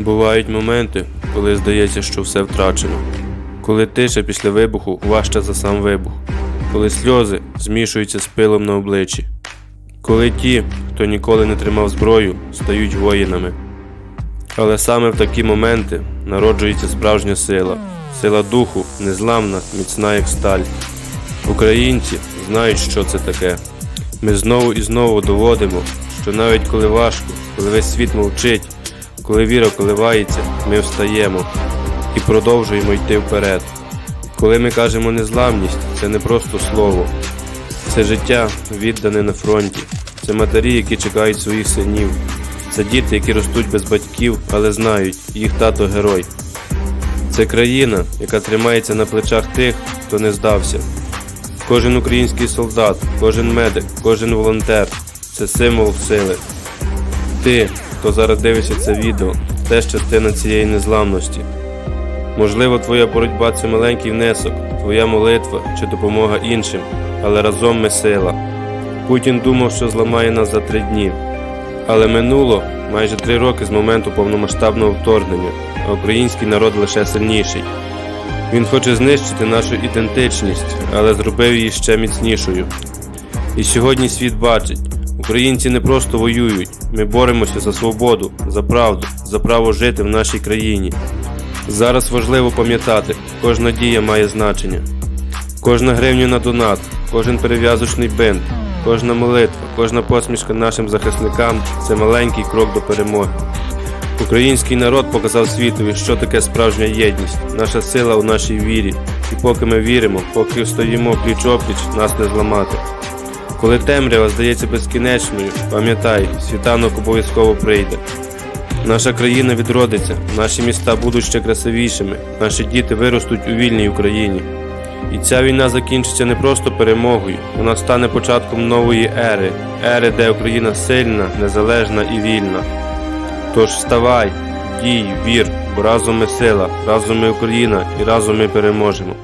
Бувають моменти, коли здається, що все втрачено. Коли тиша після вибуху важча за сам вибух, коли сльози змішуються з пилом на обличчі, коли ті, хто ніколи не тримав зброю, стають воїнами. Але саме в такі моменти народжується справжня сила, сила духу, незламна, міцна як сталь. Українці знають, що це таке. Ми знову і знову доводимо, що навіть коли важко, коли весь світ мовчить, коли віра коливається, ми встаємо і продовжуємо йти вперед. Коли ми кажемо незламність, це не просто слово, це життя віддане на фронті, це матері, які чекають своїх синів, це діти, які ростуть без батьків, але знають, їх тато герой. Це країна, яка тримається на плечах тих, хто не здався. Кожен український солдат, кожен медик, кожен волонтер це символ сили. Ти, хто зараз дивишся це відео, теж частина цієї незламності. Можливо, твоя боротьба це маленький внесок, твоя молитва чи допомога іншим, але разом ми сила. Путін думав, що зламає нас за три дні. Але минуло майже три роки з моменту повномасштабного вторгнення, а український народ лише сильніший. Він хоче знищити нашу ідентичність, але зробив її ще міцнішою. І сьогодні світ бачить, українці не просто воюють, ми боремося за свободу, за правду, за право жити в нашій країні. Зараз важливо пам'ятати, кожна дія має значення. Кожна гривня на донат, кожен перев'язочний бинт, кожна молитва, кожна посмішка нашим захисникам це маленький крок до перемоги. Український народ показав світові, що таке справжня єдність, наша сила у нашій вірі. І поки ми віримо, поки стоїмо пліч опліч, нас не зламати. Коли темрява здається безкінечною, пам'ятай, світанок обов'язково прийде. Наша країна відродиться, наші міста будуть ще красивішими, наші діти виростуть у вільній Україні. І ця війна закінчиться не просто перемогою, вона стане початком нової ери, ери, де Україна сильна, незалежна і вільна. Тож вставай, дій, вір, бо разом ми сила, разом ми Україна і разом ми переможемо.